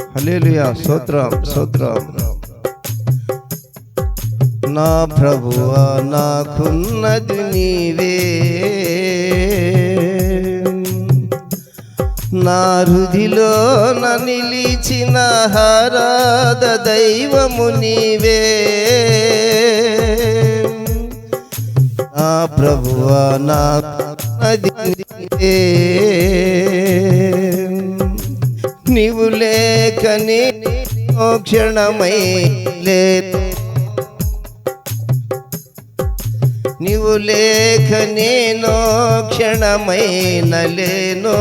Hallelujah స్తోత్రం స్తోత్రం. నా ప్రభువా నాకున్నది నీవే. నా హృదిలో నా నిలిచిన హారాద దైవము నీవే. నా ప్రభువా నాకున్నది నీవే. నీవు లేకని క్షణమై లేదు నీవు లేక నేను క్షణమైన లేను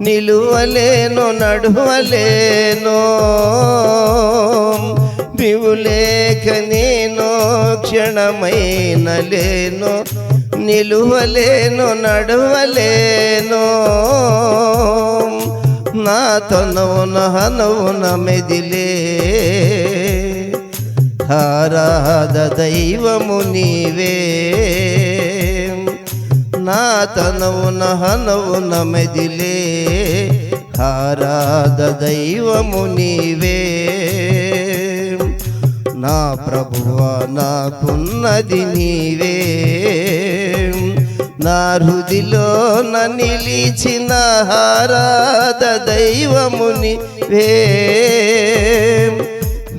నిలువలేను నడువలేను. నీవు లేక నేను క్షణమైన లేను నిలువలేను నడవలేను. నా తనవున హనవున మెదిలే ఆరాధ దైవము నీవే. నా తనవున హనవున మెదిలే ఆరాధ దైవము నీవే. నా ప్రభువ నాకున్నది నీవే. నా హృదిలో నిలిచిన హారాద దైవముని వే.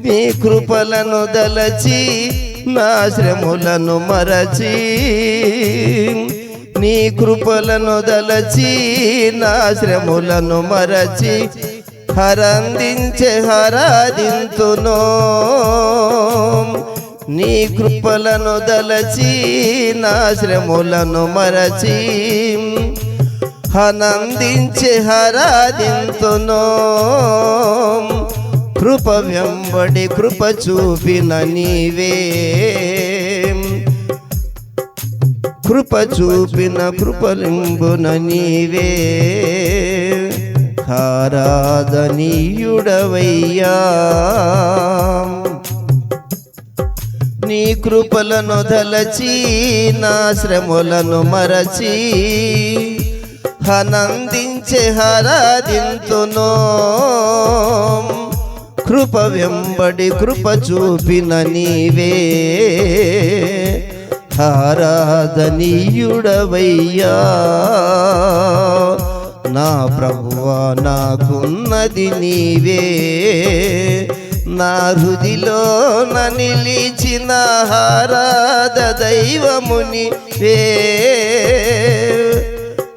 మీ కృపలను దలచి నా శ్రములను మరచి. నీ కృపలను దలచి నా శ్రములను మరచి. హరందించే హరాదింతునో. నీ కృపలను దలచి నా శ్రములను మరచి ఆనందించే హరాదింతును కృప వెంబడి కృప చూపిన నీవే. కృప చూపిన కృపలింబున నీవే. ఆరాధనీయుడవయ్యా. నీ కృపలను దలచి నా శ్రమలను మరచి హనందించే హరాదింతును కృప వెంబడి కృప చూపిన నీవే. ఆరాధనీయుడవయ్యా. నా ప్రభువా నాకున్నది నీవే. నా హృదిలో నిలిచిన హారాద దైవముని వే.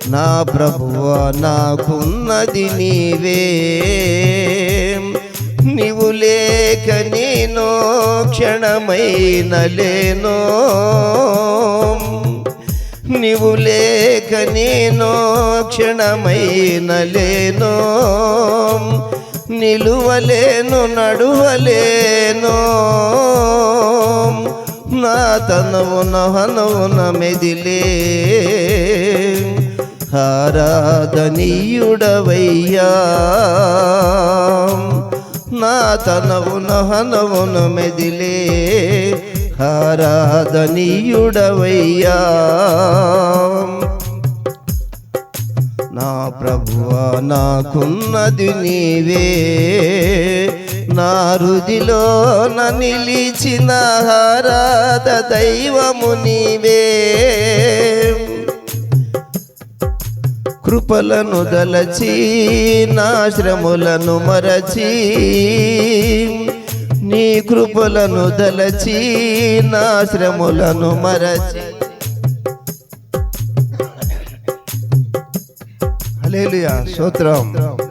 నా ప్రభువ నాకున్నది నీవే. నీవు లేక నేనో క్షణమైన లేనో. నీవు లేక నేనో క్షణమైన లేనో. నిలువలేను నడువలేను. నా తనవున హనవున మెదిలే ఆరాధనీయుడవయ్యా. నా తనవున హనవున మెదిలే ఆరాధనీయుడవయ్యా. నా ప్రభువా నాకున్నది నీవే. నా రుదిలో నిలిచిన హారాద దైవము నీవే. కృపలను దలచి నా శ్రములను మరచి నీ కృపలను దలచి నా శ్రములను మరచి. Aleluya, Aleluya. Sotrom. Sotrom.